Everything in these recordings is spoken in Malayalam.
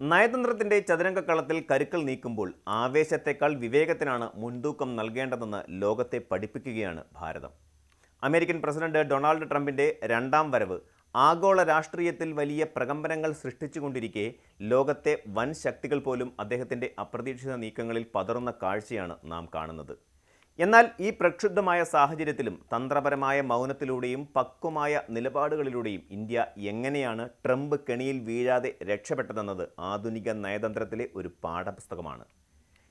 നയതന്ത്രത്തിന്റെ ചതുരംഗക്കളത്തിൽ കരുക്കൾ നീക്കുമ്പോൾ ആവേശത്തെക്കാൾ വിവേകത്തിനാണ് മുൻതൂക്കം നൽകേണ്ടതെന്ന് ലോകത്തെ പഠിപ്പിക്കുകയാണ് ഭാരതം. അമേരിക്കൻ പ്രസിഡന്റ് ഡൊണാൾഡ് ട്രംപിന്റെ രണ്ടാം വരവ് ആഗോള രാഷ്ട്രീയത്തിൽ വലിയ പ്രകമ്പനങ്ങൾ സൃഷ്ടിച്ചുകൊണ്ടിരിക്കെ ലോകത്തെ വൻ ശക്തികൾ പോലും അദ്ദേഹത്തിന്റെ അപ്രതീക്ഷിത നീക്കങ്ങളിൽ പതറുന്ന കാഴ്ചയാണ് നാം കാണുന്നത്. എന്നാൽ ഈ പ്രക്ഷുബ്ധമായ സാഹചര്യത്തിലും തന്ത്രപരമായ മൗനത്തിലൂടെയും പക്വമായ നിലപാടുകളിലൂടെയും ഇന്ത്യ എങ്ങനെയാണ് ട്രംപ് കെണിയിൽ വീഴാതെ രക്ഷപ്പെട്ടതെന്നത് ആധുനിക നയതന്ത്രത്തിലെ ഒരു പാഠപുസ്തകമാണ്.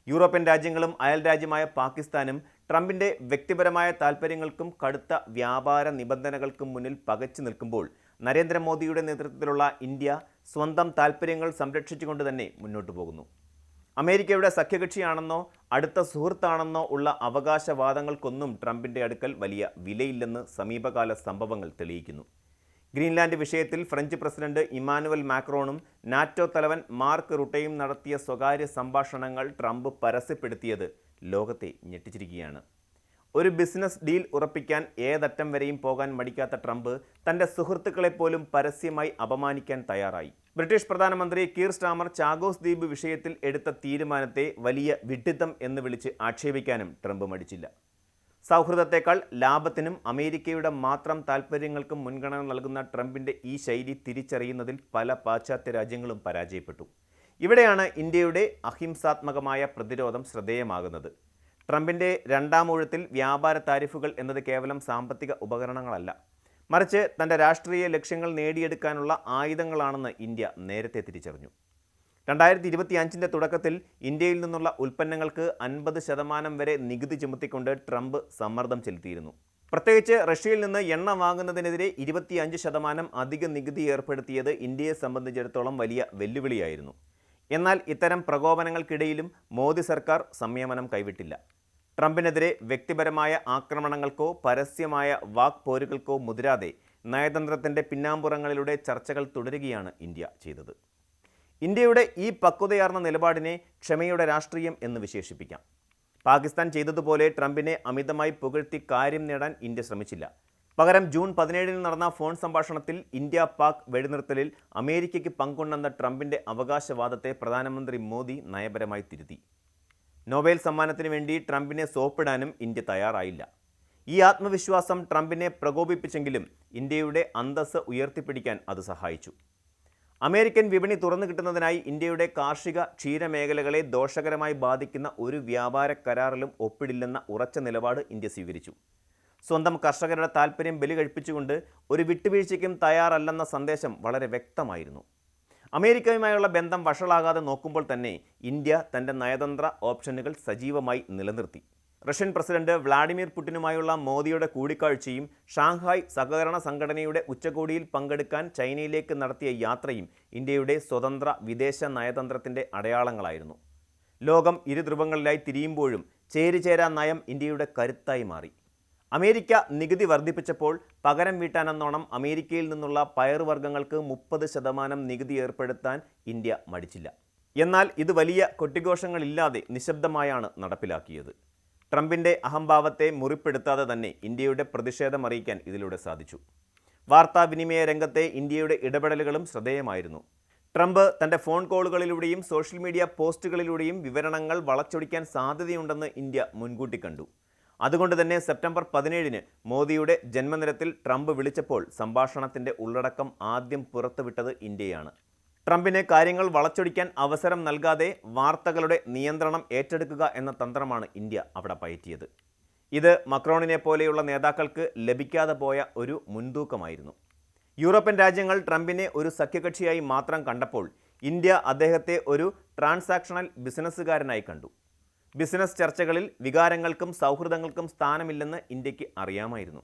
യൂറോപ്യൻ രാജ്യങ്ങളും അയൽ രാജ്യമായ പാകിസ്ഥാനും ട്രംപിന്റെ വ്യക്തിപരമായ താൽപ്പര്യങ്ങൾക്കും കടുത്ത വ്യാപാര നിബന്ധനകൾക്കും മുന്നിൽ പകച്ചു നിൽക്കുമ്പോൾ നരേന്ദ്രമോദിയുടെ നേതൃത്വത്തിലുള്ള ഇന്ത്യ സ്വന്തം താൽപ്പര്യങ്ങൾ സംരക്ഷിച്ചുകൊണ്ട് തന്നെ മുന്നോട്ടു പോകുന്നു. അമേരിക്കയുടെ സഖ്യകക്ഷിയാണെന്നോ അടുത്ത സുഹൃത്താണെന്നോ ഉള്ള അവകാശവാദങ്ങൾക്കൊന്നും ട്രംപിന്റെ അടുക്കൽ വലിയ വിലയില്ലെന്ന് സമീപകാല സംഭവങ്ങൾ തെളിയിക്കുന്നു. ഗ്രീൻലാൻഡ് വിഷയത്തിൽ ഫ്രഞ്ച് പ്രസിഡന്റ് ഇമാനുവൽ മാക്രോണും നാറ്റോ തലവൻ മാർക്ക് റുട്ടയും നടത്തിയ സ്വകാര്യ സംഭാഷണങ്ങൾ ട്രംപ് പരസ്യപ്പെടുത്തിയത് ലോകത്തെ ഞെട്ടിച്ചിരിക്കുകയാണ്. ഒരു ബിസിനസ് ഡീൽ ഉറപ്പിക്കാൻ ഏതറ്റം വരെയും പോകാൻ മടിക്കാത്ത ട്രംപ് തന്റെ സുഹൃത്തുക്കളെപ്പോലും പരസ്യമായി അപമാനിക്കാൻ തയ്യാറായി. ബ്രിട്ടീഷ് പ്രധാനമന്ത്രി കീർ സ്റ്റാമർ ചാഗോസ് ദ്വീപ് വിഷയത്തിൽ എടുത്ത തീരുമാനത്തെ വലിയ വിഡ്ഢിത്തം എന്ന് വിളിച്ച് ആക്ഷേപിക്കാനും ട്രംപ് മടിച്ചില്ല. സൗഹൃദത്തെക്കാൾ ലാഭത്തിനും അമേരിക്കയുടെ മാത്രം താൽപ്പര്യങ്ങൾക്കും മുൻഗണന നൽകുന്ന ട്രംപിന്റെ ഈ ശൈലി തിരിച്ചറിയുന്നതിൽ പല പാശ്ചാത്യ രാജ്യങ്ങളും പരാജയപ്പെട്ടു. ഇവിടെയാണ് ഇന്ത്യയുടെ അഹിംസാത്മകമായ പ്രതിരോധം ശ്രദ്ധേയമാകുന്നത്. ട്രംപിന്റെ രണ്ടാം ഊഴത്തിൽ വ്യാപാര താരിഫുകൾ എന്നത് കേവലം സാമ്പത്തിക ഉപകരണങ്ങളല്ല. മറിച്ച് തന്റെ രാഷ്ട്രീയ ലക്ഷ്യങ്ങൾ നേടിയെടുക്കാനുള്ള ആയുധങ്ങളാണെന്ന് ഇന്ത്യ നേരത്തെ തിരിച്ചറിഞ്ഞു. രണ്ടായിരത്തി ഇരുപത്തി അഞ്ചിന്റെ തുടക്കത്തിൽ ഇന്ത്യയിൽ നിന്നുള്ള ഉൽപ്പന്നങ്ങൾക്ക് അൻപത് ശതമാനം വരെ നികുതി ചുമത്തിക്കൊണ്ട് ട്രംപ് സമ്മർദ്ദം ചെലുത്തിയിരുന്നു. പ്രത്യേകിച്ച് റഷ്യയിൽ നിന്ന് എണ്ണ വാങ്ങുന്നതിനെതിരെ ഇരുപത്തിയഞ്ച് ശതമാനം അധിക നികുതി ഏർപ്പെടുത്തിയത് ഇന്ത്യയെ സംബന്ധിച്ചിടത്തോളം വലിയ വെല്ലുവിളിയായിരുന്നു. എന്നാൽ ഇത്തരം പ്രകോപനങ്ങൾക്കിടയിലും മോദി സർക്കാർ സംയമനം കൈവിട്ടില്ല. ട്രംപിനെതിരെ വ്യക്തിപരമായ ആക്രമണങ്ങൾക്കോ പരസ്യമായ വാക്പോരുകൾക്കോ മുതിരാതെ നയതന്ത്രത്തിന്റെ പിന്നാമ്പുറങ്ങളിലൂടെ ചർച്ചകൾ തുടരുകയാണ് ഇന്ത്യ ചെയ്തത്. ഇന്ത്യയുടെ ഈ പക്വതയാർന്ന നിലപാടിനെ ക്ഷമയുടെ രാഷ്ട്രീയം എന്ന് വിശേഷിപ്പിക്കാം. പാകിസ്ഥാൻ ചെയ്തതുപോലെ ട്രംപിനെ അമിതമായി പുകഴ്ത്തി കാര്യം നേടാൻ ഇന്ത്യ ശ്രമിച്ചില്ല. പകരം ജൂൺ പതിനേഴിന് നടന്ന ഫോൺ സംഭാഷണത്തിൽ ഇന്ത്യ പാക് വെടിനിർത്തലിൽ അമേരിക്കയ്ക്ക് പങ്കുണ്ടെന്ന ട്രംപിന്റെ അവകാശവാദത്തെ പ്രധാനമന്ത്രി മോദി നയപരമായി തിരുത്തി. നൊബേൽ സമ്മാനത്തിന് വേണ്ടി ട്രംപിനെ സോപ്പിടാനും ഇന്ത്യ തയ്യാറായില്ല. ഈ ആത്മവിശ്വാസം ട്രംപിനെ പ്രകോപിപ്പിച്ചെങ്കിലും ഇന്ത്യയുടെ അന്തസ്സ് ഉയർത്തിപ്പിടിക്കാൻ അത് സഹായിച്ചു. അമേരിക്കൻ വിപണി തുറന്നു കിട്ടുന്നതിനായി ഇന്ത്യയുടെ കാർഷിക ക്ഷീരമേഖലകളെ ദോഷകരമായി ബാധിക്കുന്ന ഒരു വ്യാപാര കരാറിലും ഒപ്പിടില്ലെന്ന ഉറച്ച നിലപാട് ഇന്ത്യ സ്വീകരിച്ചു. സ്വന്തം കർഷകരുടെ താൽപ്പര്യം ബലി കഴിപ്പിച്ചുകൊണ്ട് ഒരു വിട്ടുവീഴ്ചയ്ക്കും തയ്യാറല്ലെന്ന സന്ദേശം വളരെ വ്യക്തമായിരുന്നു. അമേരിക്കയുമായുള്ള ബന്ധം വഷളാകാതെ നോക്കുമ്പോൾ തന്നെ ഇന്ത്യ തന്റെ നയതന്ത്ര ഓപ്ഷനുകൾ സജീവമായി നിലനിർത്തി. റഷ്യൻ പ്രസിഡന്റ് വ്ളാഡിമിർ പുടിനുമായുള്ള മോദിയുടെ കൂടിക്കാഴ്ചയും ഷാങ്ഹായ് സഹകരണ സംഘടനയുടെ ഉച്ചകോടിയിൽ പങ്കെടുക്കാൻ ചൈനയിലേക്ക് നടത്തിയ യാത്രയും ഇന്ത്യയുടെ സ്വതന്ത്ര വിദേശ നയതന്ത്രത്തിന്റെ അടയാളങ്ങളായിരുന്നു. ലോകം ഇരുധ്രുവങ്ങളിലായി തിരിയുമ്പോഴും ചേരിചേരാ നയം ഇന്ത്യയുടെ കരുത്തായി മാറി. അമേരിക്ക നികുതി വർദ്ധിപ്പിച്ചപ്പോൾ പകരം വീട്ടാനെന്നോണം അമേരിക്കയിൽ നിന്നുള്ള പയറുവർഗങ്ങൾക്ക് മുപ്പത് ശതമാനം നികുതി ഏർപ്പെടുത്താൻ ഇന്ത്യ മടിച്ചില്ല. എന്നാൽ ഇത് വലിയ കൊട്ടിഘോഷങ്ങളില്ലാതെ നിശബ്ദമായാണ് നടപ്പിലാക്കിയത്. ട്രംപിന്റെ അഹംഭാവത്തെ മുറിപ്പെടുത്താതെ തന്നെ ഇന്ത്യയുടെ പ്രതിഷേധം അറിയിക്കാൻ ഇതിലൂടെ സാധിച്ചു. വാർത്താവിനിമയ രംഗത്തെ ഇന്ത്യയുടെ ഇടപെടലുകളും ശ്രദ്ധേയമായിരുന്നു. ട്രംപ് തന്റെ ഫോൺ കോളുകളിലൂടെയും സോഷ്യൽ മീഡിയ പോസ്റ്റുകളിലൂടെയും വിവരണങ്ങൾ വളച്ചൊടിക്കാൻ സാധ്യതയുണ്ടെന്ന് ഇന്ത്യ മുൻകൂട്ടി കണ്ടു. അതുകൊണ്ട് തന്നെ സെപ്റ്റംബർ പതിനേഴിന് മോദിയുടെ ജന്മദിനത്തിൽ ട്രംപ് വിളിച്ചപ്പോൾ സംഭാഷണത്തിന്റെ ഉള്ളടക്കം ആദ്യം പുറത്തുവിട്ടത് ഇന്ത്യയാണ്. ട്രംപിന് കാര്യങ്ങൾ വളച്ചൊടിക്കാൻ അവസരം നൽകാതെ വാർത്തകളുടെ നിയന്ത്രണം ഏറ്റെടുക്കുക എന്ന തന്ത്രമാണ് ഇന്ത്യ അവിടെ പയറ്റിയത്. ഇത് മക്രോണിനെ പോലെയുള്ള നേതാക്കൾക്ക് ലഭിക്കാതെ പോയ ഒരു മുൻതൂക്കമായിരുന്നു. യൂറോപ്യൻ രാജ്യങ്ങൾ ട്രംപിനെ ഒരു സഖ്യകക്ഷിയായി മാത്രം കണ്ടപ്പോൾ ഇന്ത്യ അദ്ദേഹത്തെ ഒരു ട്രാൻസാക്ഷണൽ ബിസിനസ്സുകാരനായി കണ്ടു. ബിസിനസ് ചർച്ചകളിൽ വികാരങ്ങൾക്കും സൗഹൃദങ്ങൾക്കും സ്ഥാനമില്ലെന്ന് ഇന്ത്യയ്ക്ക് അറിയാമായിരുന്നു.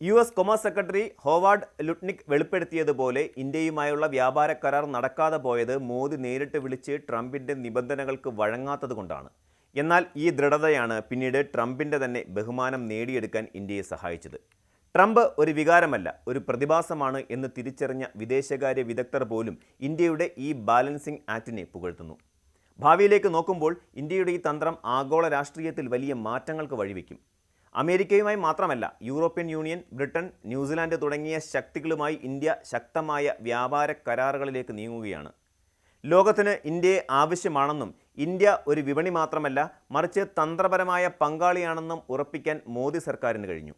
U S commerce secretary Howard Lutnick വെളിപ്പെടുത്തിയതുപോലെ ഇന്ത്യയുമായുള്ള വ്യാപാര കരാർ നടക്കാതെ പോയത് മോദി നേരിട്ട് വിളിച്ച് ട്രംപിന്റെ നിബന്ധനകൾക്ക് വഴങ്ങാത്തതുകൊണ്ടാണ് എന്നാൽ ഈ ദൃഢതയാണ് പിന്നീട് ട്രംപിന്റെ തന്നെ ബഹുമാനം നേടിയെടുക്കാൻ ഇന്ത്യയെ സഹായിച്ചത്. ട്രംപ് ഒരു വികാരമല്ല ഒരു പ്രതിഭാസമാണ് എന്ന് തിരിച്ചറിഞ്ഞ വിദേശകാര്യ വിദഗ്ധർ പോലും ഇന്ത്യയുടെ ഈ ബാലൻസിംഗ് ആക്ടിനെ പുകഴ്ത്തുന്നു. ഭാവിയിലേക്ക് നോക്കുമ്പോൾ ഇന്ത്യയുടെ ഈ തന്ത്രം ആഗോള രാഷ്ട്രീയത്തിൽ വലിയ മാറ്റങ്ങൾക്ക് വഴിവെക്കും. അമേരിക്കയുമായി മാത്രമല്ല യൂറോപ്യൻ യൂണിയൻ ബ്രിട്ടൻ ന്യൂസിലാൻഡ് തുടങ്ങിയ ശക്തികളുമായി ഇന്ത്യ ശക്തമായ വ്യാപാര കരാറുകളിലേക്ക് നീങ്ങുകയാണ്. ലോകത്തിന് ഇന്ത്യയെ ആവശ്യമാണെന്നും ഇന്ത്യ ഒരു വിപണി മാത്രമല്ല മറിച്ച് തന്ത്രപരമായ പങ്കാളിയാണെന്നും ഉറപ്പിക്കാൻ മോദി സർക്കാരിന് കഴിഞ്ഞു.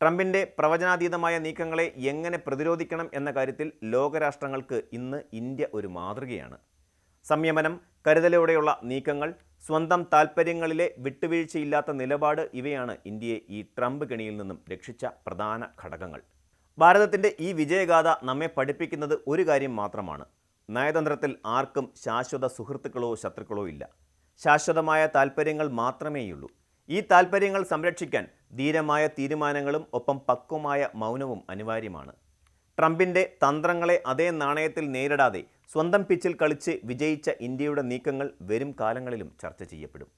ട്രംപിന്റെ പ്രവചനാതീതമായ നീക്കങ്ങളെ എങ്ങനെ പ്രതിരോധിക്കണം എന്ന കാര്യത്തിൽ ലോകരാഷ്ട്രങ്ങൾക്ക് ഇന്ന് ഇന്ത്യ ഒരു മാതൃകയാണ്. സംയമനം കരുതലോടെയുള്ള നീക്കങ്ങൾ സ്വന്തം താൽപ്പര്യങ്ങളിലെ വിട്ടുവീഴ്ചയില്ലാത്ത നിലപാട് ഇവയാണ് ഇന്ത്യയെ ഈ ട്രംപ് കെണിയിൽ നിന്നും രക്ഷിച്ച പ്രധാന ഘടകങ്ങൾ. ഭാരതത്തിന്റെ ഈ വിജയഗാഥ നമ്മെ പഠിപ്പിക്കുന്നത് ഒരു കാര്യം മാത്രമാണ്. നയതന്ത്രത്തിൽ ആർക്കും ശാശ്വത സുഹൃത്തുക്കളോ ശത്രുക്കളോ ഇല്ല. ശാശ്വതമായ താൽപ്പര്യങ്ങൾ മാത്രമേയുള്ളൂ. ഈ താൽപ്പര്യങ്ങൾ സംരക്ഷിക്കാൻ ധീരമായ തീരുമാനങ്ങളും ഒപ്പം പക്വമായ മൗനവും അനിവാര്യമാണ്. ട്രംപിന്റെ തന്ത്രങ്ങളെ അതേ നാണയത്തിൽ നേരിടാതെ സ്വന്തം പിച്ചിൽ കളിച്ച് വിജയിച്ച ഇന്ത്യയുടെ നീക്കങ്ങൾ വരും കാലങ്ങളിലും ചർച്ച ചെയ്യപ്പെടും.